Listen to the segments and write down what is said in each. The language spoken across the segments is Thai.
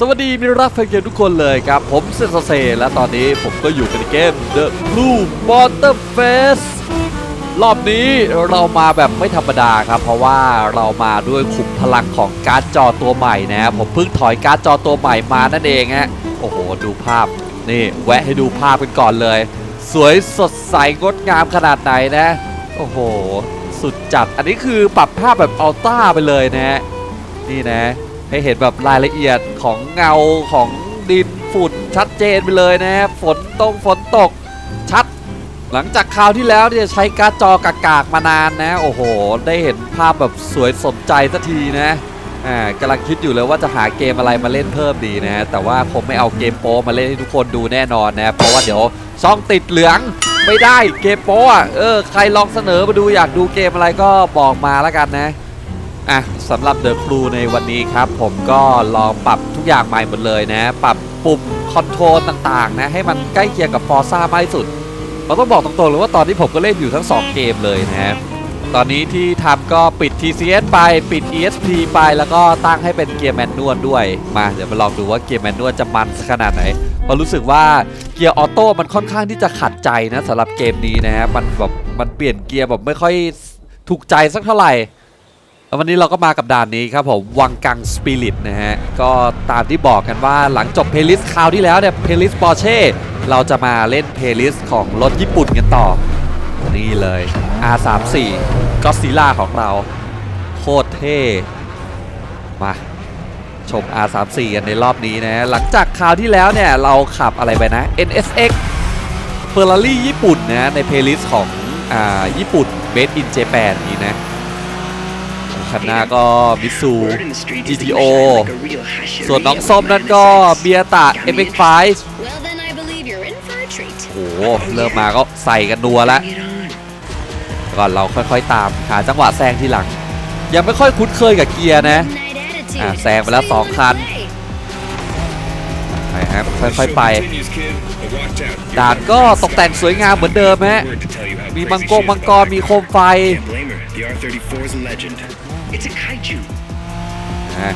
สวัสดีมิตรรักแฟนเกมทุกคนเลยครับ ผมเซนเซและตอนนี้ผมก็อยู่กันในเกม The Blue Water Face รอบนี้เรามาแบบไม่ธรรมดาครับ เพราะว่าเรามาด้วยขุมพลังของการ์ดจอตัวใหม่นะผมเพิ่งถอยการ์ดจอตัวใหม่มานั่นเองฮะโอ้โห ดูภาพนี่แวะให้ดูภาพกันก่อนเลย สวยสดใสงดงามขนาดไหนนะ โอ้โห สุดจัดอันนี้คือปรับภาพแบบอัลต้าไปเลยนะ นี่นะ ให้เห็นแบบรายละเอียดของเงาของดินฝุ่นชัดเจนไปเลยนะครับฝนตกฝนตกชัด หลังจากคราวที่แล้วเนี่ยใช้การ์ดจอกากๆมานานนะ โอ้โห ได้เห็นภาพแบบสวยสนใจสักทีนะอ่ากำลังคิดอยู่เลยว่าจะหาเกมอะไรมาเล่นเพิ่มดีนะ แต่ว่าคงไม่เอาเกมโป้มาเล่นให้ทุกคนดูแน่นอนนะเพราะว่าเดี๋ยวช่องติดเหลืองไม่ได้เกมโป้อะเออใครลองเสนอมาดูอยากดูเกมอะไรก็บอกมาแล้วกันนะ อะสำหรับเดอะครูในวันนี้ครับ ผมก็ลองปรับทุกอย่างใหม่หมดเลยนะ ปรับปุ่มคอนโทรลต่างๆ นะ ให้มันใกล้เคียงกับฟอร์ซ่ามากที่สุดเราต้องบอกตรงๆเลยว่าตอนนี้ผมก็เล่นอยู่ทั้ง 2 เกมเลยนะตอนนี้ที่ทำก็ปิด TCS ไปปิด ESP ไปแล้วก็ตั้งให้เป็นเกียร์แมนนวลด้วย มาเดี๋ยวมาลองดูว่าเกียร์แมนนวลจะมันขนาดไหนเพราะรู้สึกว่าเกียร์ออโต้มันค่อนข้างที่จะขัดใจนะสำหรับเกมนี้นะฮะมันแบบมันเปลี่ยนเกียร์แบบไม่ค่อยถูกใจสักเท่าไหร่ วันนี้เราก็มากับด่านนี้ครับผมวังกังสปิริตนะฮะ ก็ตามที่บอกกันว่าหลังจบเพลย์ลิสต์คราวที่แล้วเนี่ยเพลย์ลิสต์ปอร์เช่เราจะมาเล่นเพลย์ลิสต์ของรถญี่ปุ่นกันต่อ นี่เลย R34 ก็ซีล่าของเรา โคตรเท่ มาชม R34 กันในรอบนี้นะ หลังจากคราวที่แล้วเนี่ย เราขับอะไรไปนะ NSX Ferrari ญี่ปุ่นนะ ในเพลย์ลิสต์ของอ่าญี่ปุ่น Made in Japan นี้นะ คันหน้าก็มิซู GTO ส่วนน้องส้มนั่นก็เบียตะ MX5 Well, then I believe you're in for a treat. โอ้โห เริ่มมาก็ใส่กันนัวแล้ว Bring it on. ก่อนเราค่อยๆตามหาจังหวะแซงทีหลัง ยังไม่ค่อยคุ้นเคยกับเกียร์นะ Night attitude. อะแซงไปแล้วสองคันไปครับค่อยๆไป ดานก็ตกแต่งสวยงามเหมือนเดิมฮะ มีมังกรมังกร มีโคมไฟนะ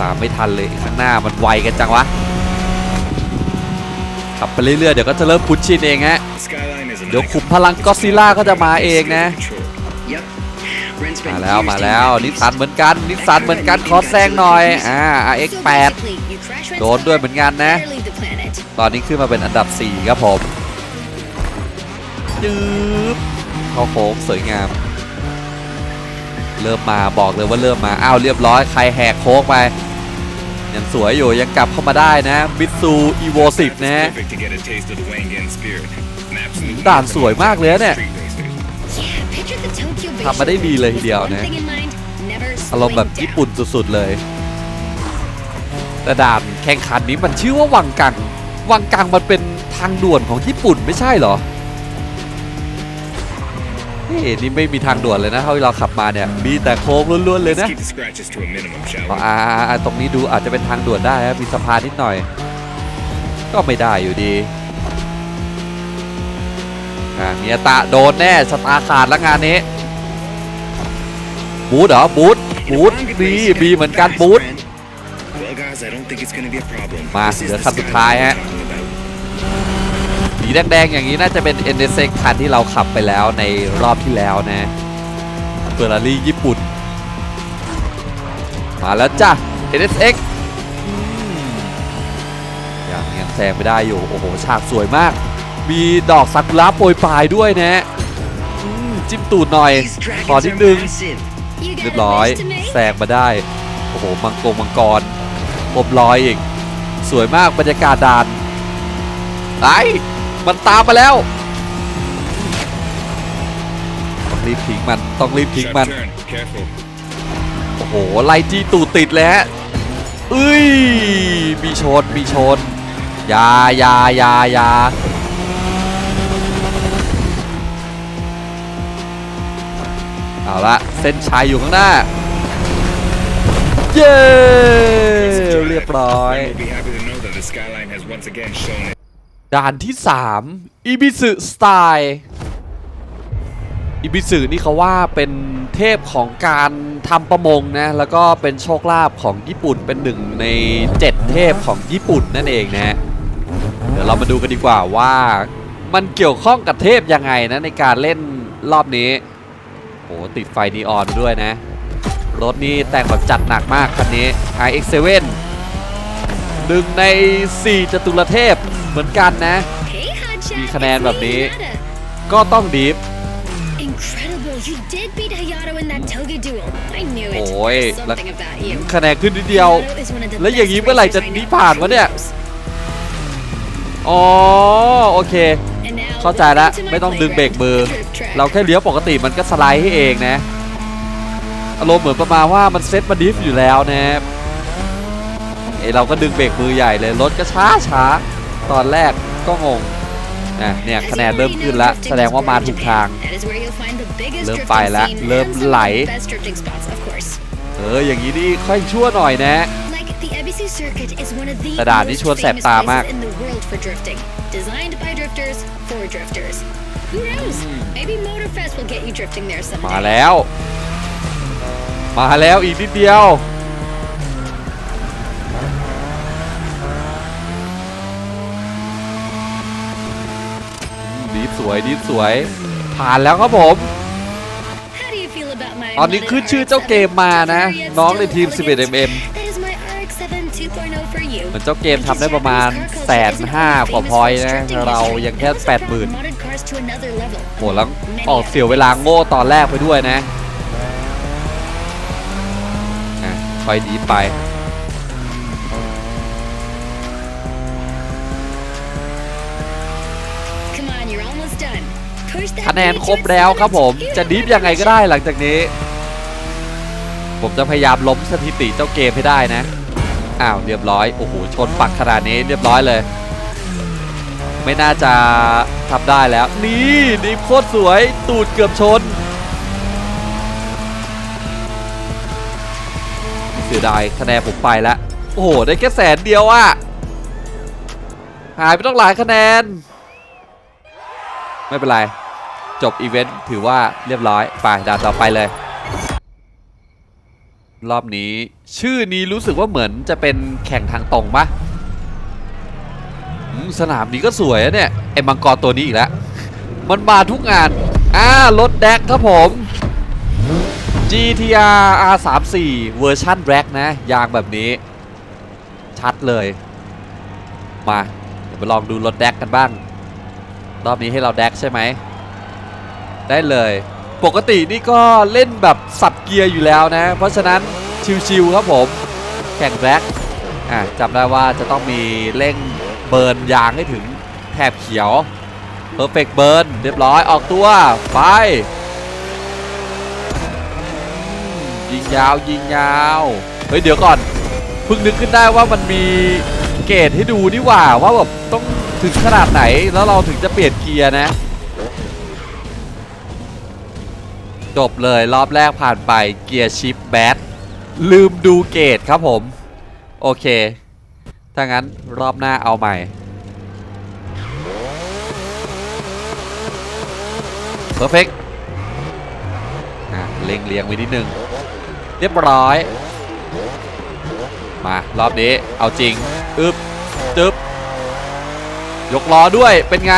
ตามไม่ทันเลยข้างหน้ามันไวกันจังวะ ขับไปเรื่อยๆ เดี๋ยวก็จะเริ่มคุ้นชินเองฮะ เดี๋ยวขุมพลังก็ซิล่าก็จะมาเองนะ มาแล้วมาแล้วนิสสันเหมือนกันนิสสันเหมือนกันขอแซงหน่อย อ่า RX8 โดนด้วยเหมือนกันนะ ตอนนี้ขึ้นมาเป็นอันดับ 4 ครับผมจืบเข้าโค้งสวยงาม เริ่มมาบอกเลยว่าเริ่มมา อ้าวเรียบร้อย ใครแหกโค้งไปยังสวยอยู่ยังกลับเข้ามาได้นะมิซูอีโว10นะด่านสวยมากเลยเนี่ยทำมาได้ดีเลยทีเดียวนะอารมณ์แบบญี่ปุ่นสุดๆเลย แต่ด่านแข่งขันนี้มันชื่อว่าวังกัง วังกังมันเป็นทางด่วนของญี่ปุ่นไม่ใช่เหรอเฮ้ยนี่ไม่มีทางด่วนเลยนะเท่าที่เราขับมาเนี่ยมีแต่โค้งล้วนๆเลย Let's นะ keep the scratches to a minimum, shall อ๋อ we? อ่าอ่าอ่าตรงนี้ดูอาจจะเป็นทางด่วนได้นะมีสะพานนิดหน่อย ก็ไม่ได้อยู่ดีอ่าเมียตะโดนแน่สตาร์ขาดแล้วงานนี้บูธเหรอบูธบูธบีบีเหมือนกันบูธ Well, guys, I don't think it's gonna be a problem. มา This is เหลือ the คันสุดท้าย skyline ฮะ I'm talking about. สีแดงๆอย่างนี้น่าจะเป็น n s x คันที่เราขับไปแล้วในรอบที่แล้วนะเฟอร์รารี่ญี่ปุ่น มาแล้วจ้ะ NSX อืมยังยังแซงไม่ได้อยู่ โอ้โห ฉากสวยมาก มีดอกซากุระโปรยปลายด้วยนะอืมจิ้มตูดหน่อย These ขอ dragons นิด are นึง massive. You เรีย got บร้อย a to me? แซงมาได้ โอ้โห มังกรมังกรครบร้อยอีก สวยมากบรรยากาศด่าน ไอ้ มันตามมาแล้ว ต้องรีบทิ้งมัน ต้องรีบทิ้ง Sharp มัน turn. Careful. โอ้โห ไล่จี้ตูดติดเลยฮะเอ้ย มีชน มีชนอยาอยาอยาอยาเอาละเส้นชัยอยู่ข้างหน้า เย้ เรียบร้อย ด่านที่ 3อีบิสึสไตล์อิบิสึนี่เขาว่าเป็นเทพของการทำประมงนะ แล้วก็เป็นโชคลาภของญี่ปุ่นเป็นหนึ่งในเจ็ดเทพของญี่ปุ่นนั่นเองนะ เดี๋ยวเรามาดูกันดีกว่าว่ามันเกี่ยวข้องกับเทพยังไงนะในการเล่นรอบนี้โอ้ติดไฟนีออนด้วยนะ รถนี่แต่งแบบจัดหนักมากคันนี้ iX7 หนึ่งใน 4จตุรเทพ เหมือนกันนะ Hey, Hotshot. มีคะแนน it's แบบ me, นี้ Hinata. ก็ต้องดีฟ Incredible. You did beat Hayato in that Toga duel. I knew it. โอ้ย There's แล้ว something about you. คะแนนขึ้นนิดเดียว Hayato is one of the แล้วอย่างนี้ best เมื่อไหร่จะ racers I นิ know. ผ่านวะเนี่ย Truly knows. อ๋อ โอเค And now, เข้าใจละ welcome to my ไม่ต้องดึงเบรก playground, มือ the drift track. เราแค่เลี้ยวปกติมันก็สไลด์ให้เองนะ อารมณ์เหมือนประมาณว่ามันเซ็ตมาดิฟอยู่แล้วนะไอเราก็ดึงเบรกมือใหญ่เลย รถก็ช้าช้า ตอนแรกก็งงนะเนี่ยคะแนนเริ่มขึ้นแล้ว แสดงว่ามาถูกทาง เริ่มไปแล้ว เริ่มไหล เออ อย่างนี้นี่ค่อยชั่วหน่อยนะกระดาษนี่ชวนแสบตามาก มาแล้ว มาแล้วอีกนิดเดียว วยดีสวย ผ่านแล้วครับผม How do you feel about my ตอนนี้ขึ้นชื่อเจ้าเกมมานะ น้องในทีม 11mm That is my RX-7 2.0 for you. เหมือนเจ้าเกมทำได้ประมาณแสนห้ากว่าพอยต์นะ เรายังแค่แปดหมื่น Modded cars to another level. โหแล้วออกเสียเวลาโง่ตอนแรกไปด้วยนะอะค่อยดีไป คะแนนครบแล้วครับผมจะดิฟยังไงก็ได้หลังจากนี้ ผมจะพยายามล้มสถิติเจ้าเกมให้ได้นะอ้าวเรียบร้อยโอ้โหชนปักขนาดนี้เรียบร้อยเลย ไม่น่าจะทำได้แล้ว นี่ดิฟโคตรสวยตูดเกือบชนเสียดายคะแนนผมไปแล้วโอ้โหได้แค่แสนเดียวอะหายไปต้องหลายคะแนน ไม่เป็นไร จบอีเวนต์ถือว่าเรียบร้อยไปด่านต่อไปเลย รอบนี้ชื่อนี้รู้สึกว่าเหมือนจะเป็นแข่งทางตรงปะสนามนี้ก็สวยอะเนี่ยไอ้มังกรตัวนี้อีกแล้ว มันมาทุกงานอ่ารถแดกครับผม GTR R34 เวอร์ชันแร็กนะ ยางแบบนี้ ชัดเลย มา เดี๋ยวไปลองดูรถแดกกันบ้าง รอบนี้ให้เราแดกใช่ไหม ได้เลย ปกตินี่ก็เล่นแบบสับเกียร์อยู่แล้วนะ เพราะฉะนั้นชิวๆครับผม แข่งแร็กอะจำได้ว่าจะต้องมีเร่งเบิร์นยางให้ถึงแถบเขียว Perfect Burn เรียบร้อยออกตัวไป ยิงยาวยิงยาว เฮ้ย เดี๋ยวก่อนเพิ่งนึกขึ้นได้ว่ามันมีเกรดให้ดูนี่หว่าว่าแบบต้องถึงขนาดไหนแล้วเราถึงจะเปลี่ยนเกียร์นะ จบเลยรอบแรกผ่านไปเกียร์ชิปแบดลืมดูเกรดครับผม โอเค ถ้างั้นรอบหน้าเอาใหม่ perfect อะเล็งเลียงไว้นิดนึง เรียบร้อย มารอบนี้ เอาจริง อึบจึบยกล้อด้วยเป็นไง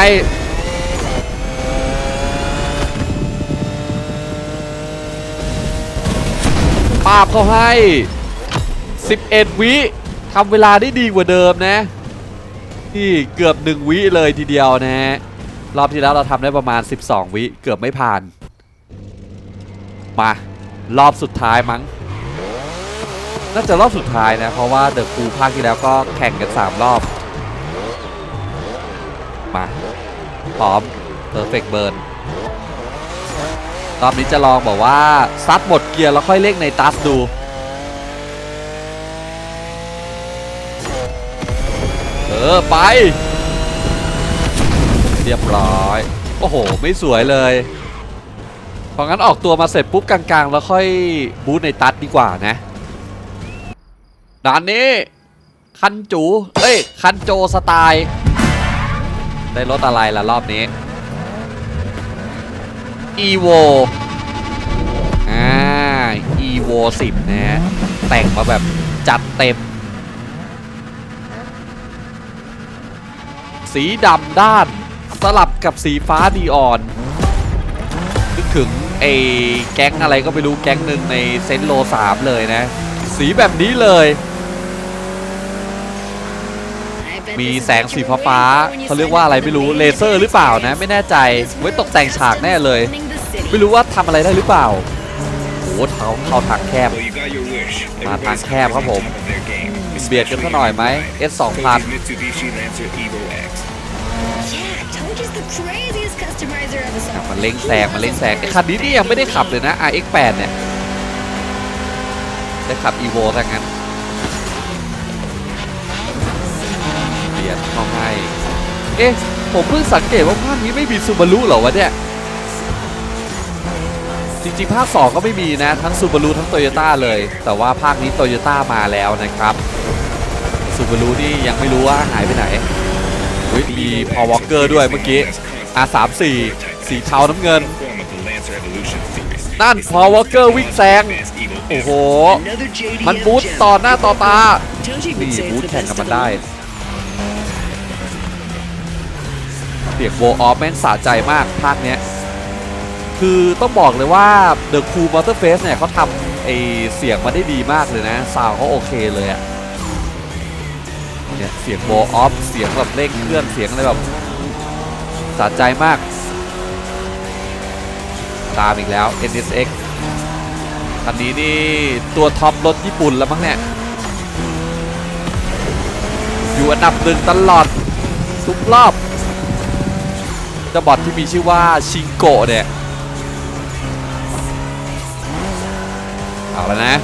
ปาบเขาให้ 11 วิทำเวลาได้ดีกว่าเดิมนะที่เกือบ 1 วิเลยทีเดียวนะฮะ รอบที่แล้วเราทำได้ประมาณ 12 วิ เกือบไม่ผ่าน มา รอบสุดท้ายมั้ง น่าจะรอบสุดท้ายนะ เพราะว่าเดอะคูภาคที่แล้วก็แข่งกัน 3 รอบ มา พร้อม Perfect Burn ร รอบนี้จะลองบอกว่าซัดหมดเกียร์แล้วค่อยเร่งในตัสดูเออไป เรียบร้อย โอ้โห ไม่สวยเลยเพราะงั้นออกตัวมาเสร็จปุ๊บกลางๆ แล้วค่อยบูทในตัสดีกว่านะด่านนี้ คันจู เอ้ย คันโจสไตล์ ได้รถอะไรล่ะรอบนี้ evo อ่า evo 10 นะฮะ แต่งมาแบบจัดเต็ม สีดำด้าน สลับกับสีฟ้านีออนนึกถึงไอ้แก๊งอะไรก็ไม่รู้แก๊งหนึ่งในเซนโล 3 เลยนะ สีแบบนี้เลย มี this is แสง what สี you were ฟ้า waiting ๆ for when you เขาเรียก signed ว่า up อะไร for the ไม่รู้ main เลเซอร์หรือเปล่านะ ไม่แน่ใจไว้ตกแต่งฉากแน่เลย Running the city. ไม่รู้ว่าทำอะไรได้หรือเปล่าโอ้โหเท้าเข้าทางแคบ Well, you got your wish. มาทาง Everybody's แคบครับผม on top of their game, เบียดกันสักหน่อยไหม S 2 0 0 Toyota's Mitsubishi Lancer Evo X. Yeah, Toji's the craziest customizer of us all. มันเล้งแซงมันเล้งแซงไอ้คันนี้นี่ยังไม่ได้ขับเลยนะ RX8 เนี่ยได้ขับ Evo ซะงั้น เข้าให้ เอ๊ะ ผมเพิ่งสังเกตว่าภาคนี้ไม่มีซูบารุเหรอวะเนี่ย จริงๆ ภาค 2 ก็ไม่มีนะ ทั้งซูบารุทั้งโตโยต้าเลย แต่ว่าภาคนี้โตโยต้ามาแล้วนะครับซูบารุนี่ยังไม่รู้ว่าหายไปไหนมีพอวอลเกอร์ด้วยเมื่อกี้ R34 สีเทาน้ำเงิน นั่นพอวอลเกอร์วิ่งแซง โอ้โห มันบูทต่อหน้าต่อตา นี่บูทแข่งกับมันได้ เสียงโวออฟแม่งสะใจมากภาคเนี้ยคือต้องบอกเลยว่า The Cool Motor Face เนี่ยเขาทำไอเสียงมาได้ดีมากเลยนะ ซาวเขาโอเคเลยอะเนี่ยเสียงโวออฟเสียงแบบเร่งเครื่องเสียงอะไรแบบสะใจมาก ตามอีกแล้ว NSX คันนี้นี่ตัวท็อปรถญี่ปุ่นแล้วมั้งเนี่ยอยู่อันดับหนึ่งตลอดทุกรอบ จ้าบอทที่มีชื่อว่าชิงโกะเนี่ยเอาแล้วนะ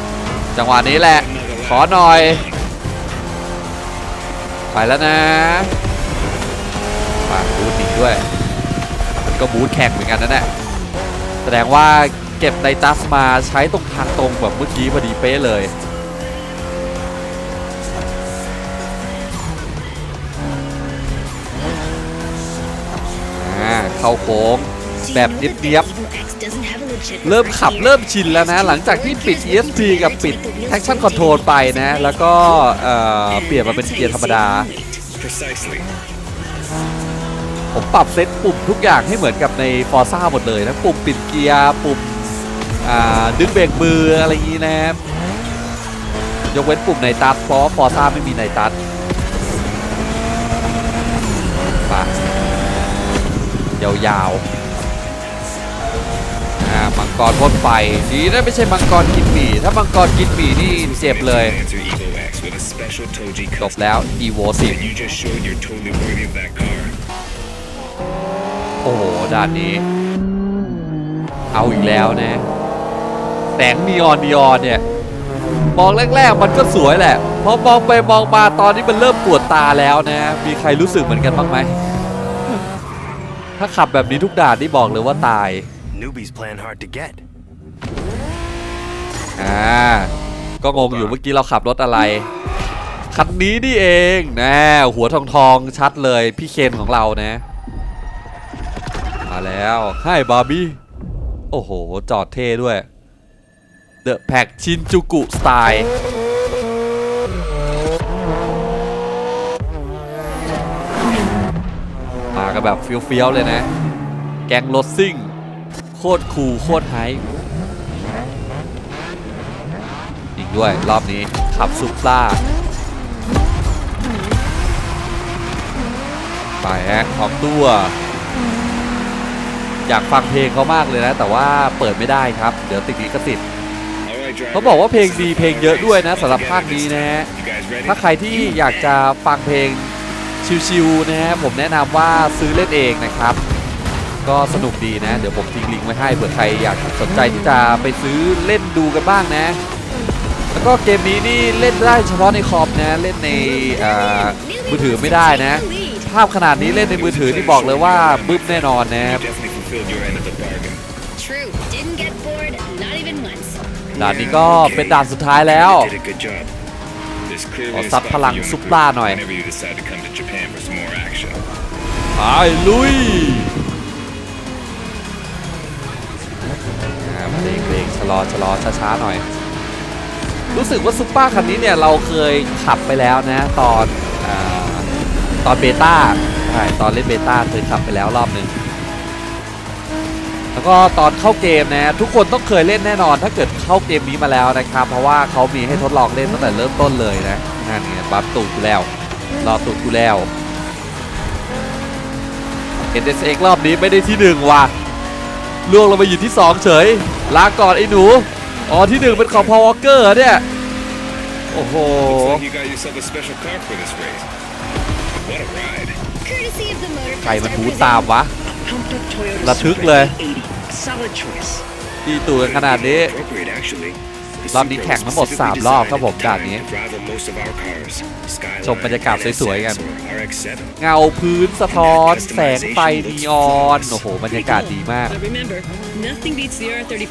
จังหวะนี้แหละ ขอหน่อย ไปแล้วนะมาบูทอีกด้วยมันก็บูทแข่งเหมือนกันนะเนี่ยแสดงว่าเก็บไนตัสมาใช้ตรงทางตรงแบบเมื่อกี้พอดีเป๊ะเลย เข้าโค้ง Do you แบบ know เ that the นียบ Evo X doesn't have a legit ๆเริ่มขับ reverse เริ่ม gear? ชินแล้วนะ หลังจากที่ปิด ESP กับปิด traction control ไปนะ แล้วก็เอ่อเปลี่ยนมาเป็นเกียร์ธรรมดา Precisely. ผมปรับเซตปุ่มทุกอย่างให้เหมือนกับใน Forza หมดเลยนะ ปุ่มปิดเกียร์ปุ่มอ่าดึงเบรกมืออะไรอย่างนี้นะครับยกเว้นปุ่มในตัดเพราะ Forza ไม่มีในตัดไป ยาวๆอ่ามังกรพ่นไฟดีนะไม่ใช่มังกรกินหมี่ถ้ามังกรกินหมี่นี่เจ็บเลยจบแล้ว Evo 10โอ้โหด่านนี้ เอาอีกแล้วนะแสงนีออนนีออนเนี่ยมองแรกๆมันก็สวยแหละ พอมองไปมองมาตอนนี้มันเริ่มปวดตาแล้วนะ มีใครรู้สึกเหมือนกันบ้างไหม ถ้าขับแบบนี้ทุกด่านนี่บอกเลยว่าตาย Newbies plan hard to get. อ่า ก็งงอยู่เมื่อกี้เราขับรถอะไร คันนี้นี่เองนะหัวทองทองๆชัดเลยพี่เคนของเรานะ มาแล้วให้บาร์บี้ โอ้โห จอดเท่ด้วย The Pack ชินากันแบบเฟี้ยวๆเลยนะ แก๊งรถซิ่ง โคตรคูลโคตรไฮอีกด้วยรอบนี้ขับซุปล่าไปฮะออกตัว อยากฟังเพลงเขามากเลยนะ แต่ว่าเปิดไม่ได้ครับ เดี๋ยวติดลิขสิทธิ์เขาบอกว่าเพลงดีเพลงเยอะด้วยนะสำหรับภาคนี้นะฮะถ้าใครที่อยากจะฟังเพลง ชิวๆนะฮะผมแนะนำว่าซื้อเล่นเองนะครับ ก็สนุกดีนะ เดี๋ยวผมทิ้งลิงก์ไว้ให้เผื่อใครอยากสนใจที่จะไปซื้อเล่นดูกันบ้างนะ แล้วก็เกมนี้นี่เล่นได้เฉพาะในคอมนะเล่นในเอ่อมือถือไม่ได้นะ ภาพขนาดนี้เล่นในมือถือที่บอกเลยว่าบึ้มแน่นอนนะ You definitely fulfilled your end of the bargain. True. Didn't get bored, not even once. ด่านนี้ก็เป็นด่านสุดท้ายแล้ว ขอ a ซัด spot พลัง for you in ซุ the ปล่า group หน่อย whenever you decide to come to Japan for some more action. ไปลุยเบรกเบรกชะลอชะลอช้าๆหน่อย รู้สึกว่าซุปเปอร์คันนี้เนี่ยเราเคยขับไปแล้วนะตอนอาตอนเบต้าใช่ตอนเล่นเบต้าเคยขับไปแล้วรอบหนึ่ง แล้วก็ตอนเข้าเกมนะทุกคนต้องเคยเล่นแน่นอน ถ้าเกิดเข้าเกมนี้มาแล้วนะครับ เพราะว่าเขามีให้ทดลองเล่นตั้งแต่เริ่มต้นเลยนะนั่นไงบัฟตูดกูแล้ว รอตูดกูแล้ว NSX รอบนี้ไม่ได้ที่หนึ่งว่ะล่วงลงไปอยู่ที่สองเฉย ลาก่อนไอ้หนู อ๋อที่หนึ่งเป็นของพอวอเกอร์เนี่ย โอ้โห Looks like you got yourself a special car for this race. What a ride. Courtesy of the ใคร Motorfest มัน are บู presenting ตามวะ Pumped up Toyota ระทึกเลยตีตูกันขนาดนี้ รอบนี้แข่งทั้งหมด 3 รอบครับผมด่านนี้ ชมบรรยากาศสวยๆกัน เงาพื้นสะท้อน แสงไฟนีออน โอ้โห บรรยากาศดีมากไ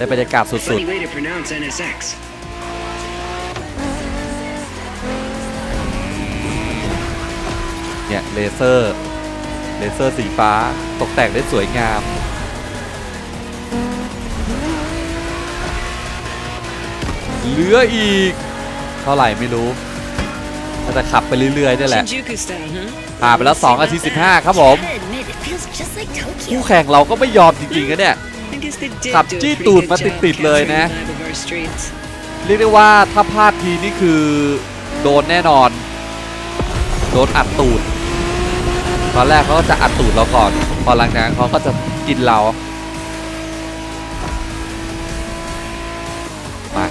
ด้บรรยากาศสุดๆเนี่ยเลเซอร์ เลเซอร์สีฟ้าตกแต่งได้สวยงาม เหลืออีก เท่าไหร่ไม่รู้น่าจะขับไปเรื่อยๆนี่แหละ Shinjuku style, huh? ผ่านไปแล้ว2นาที15 ครับผม Gotta admit, it feels just like คู่ Tokyo. แข่งเราก็ไม่ยอมจริงๆนะเนี่ย I guess they did ขับ do a จี้ pretty ตูด good มา job ติดๆเลยนะ capturing the vibe of our streets. เรียกได้ว่าถ้าพลาดทีนี่คือโดนแน่นอน โดนอัดตูด ตอนแรกเขาก็จะอัดตูดเราก่อน พอหลังจากนั้นเขาก็จะกินเรามา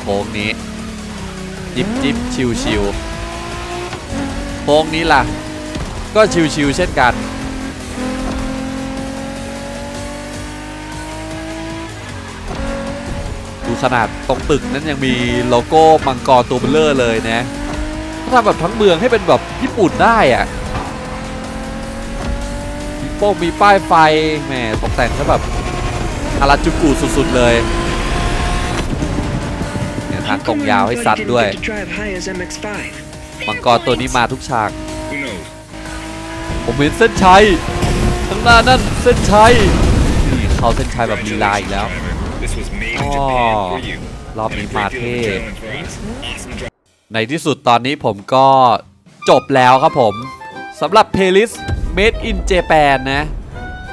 โค้งนี้ จิบจิบชิวชิวโค้งนี้ล่ะ ก็ชิวชิวเช่นกันดูขนาดตรงตึกนั้นยังมีโลโก้มังกรตัวเบลเลอร์เลยนะเขาทำแบบทั้งเมืองให้เป็นแบบญี่ปุ่นได้อะ โป้งมีป้ายไฟแหมตกแต่งซะแบบอาราจูกุสุดๆเลยเนี่ยทางตรงยาวให้ซัดด้วย มังกรตัวนี้มาทุกฉาก ผมเห็นเส้นชัยข้างหน้านั่นเส้นชัยนี่เขาเส้นชัยแบบลีลาอีกแล้ว Driver. This was made in Oh. Japan for you. รอบนี้มาเท่ในที่สุดตอนนี้ผมก็จบแล้วครับผมสำหรับเพลย์ลิสต์ Made in Japan นะ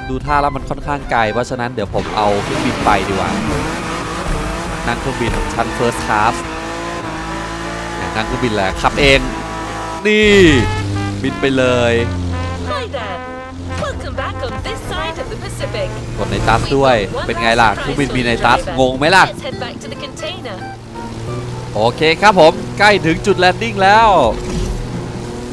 ดูท่าแล้วมันค่อนข้างไกล เพราะฉะนั้นเดี๋ยวผมเอาเครื่องบินไปดีกว่า นั่งเครื่องบินชั้น First Class นั่งเครื่องบินแหละขับเอง นี่ บินไปเลย Hi there. Welcome back on this side of the Pacific. กดในตัสด้วย เป็นไงล่ะเครื่องบินมีในตัสงงไหมล่ะ Let's head back to the container. โอเคครับผม ใกล้ถึงจุดแลนดิ้งแล้ว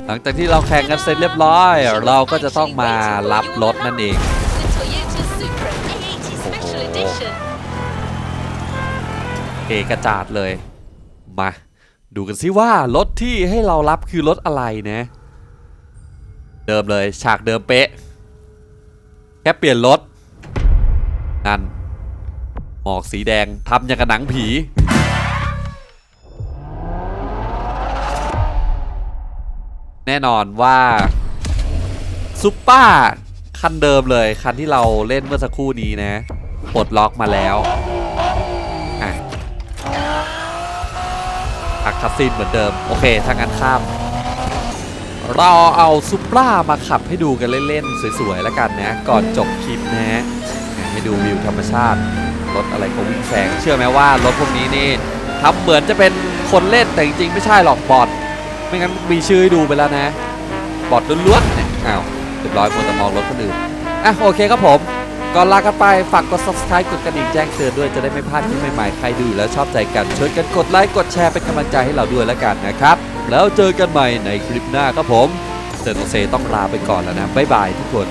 หลังจากที่เราแข่งกันเสร็จเรียบร้อย เราก็จะต้องมารับรถนั่นเอง The Toyota Supra A80 Special Oh. Edition. เอกระจาดเลย มา ดูกันซิว่ารถที่ให้เรารับคือรถอะไรนะ เดิมเลยฉากเดิมเป๊ะ แค่เปลี่ยนรถ นั่น หมอกสีแดงทำอย่างกับหนังผี แน่นอนว่าซุปเปอร์คันเดิมเลย คันที่เราเล่นเมื่อสักครู่นี้นะปลดล็อกมาแล้วอะอักคัสซินเหมือนเดิม โอเคทางกันข้าม เราเอาซุปเปอร์มาขับให้ดูกันเล่นๆสวยๆแล้วกันนะ ก่อนจบคลิปนะฮะให้ดูวิวธรรมชาติรถอะไรเขาวิ่งแซงเชื่อไหมว่ารถพวกนี้นี่ทำเหมือนจะเป็นคนเล่นแต่จริงๆไม่ใช่หรอกบอท ไม่งั้นมีชื่อให้ดูไปแล้วนะ บอดล้วนๆเนี่ยอ้าวเรียบร้อยหมดแต่มองรถคนอื่นอะโอเคครับผมก่อนลากันไปฝากกด subscribe กดกระดิ่งแจ้งเตือนด้วยจะได้ไม่พลาดคลิปใหม่ๆ ใครดูแล้วชอบใจกันช่วยกันกดไลค์กดแชร์เป็นกำลังใจให้เราด้วยแล้วกันนะครับ แล้วเจอกันใหม่ในคลิปหน้าครับผมเซนโตเซต้องลาไปก่อนแล้วนะบ๊ายบายทุกคน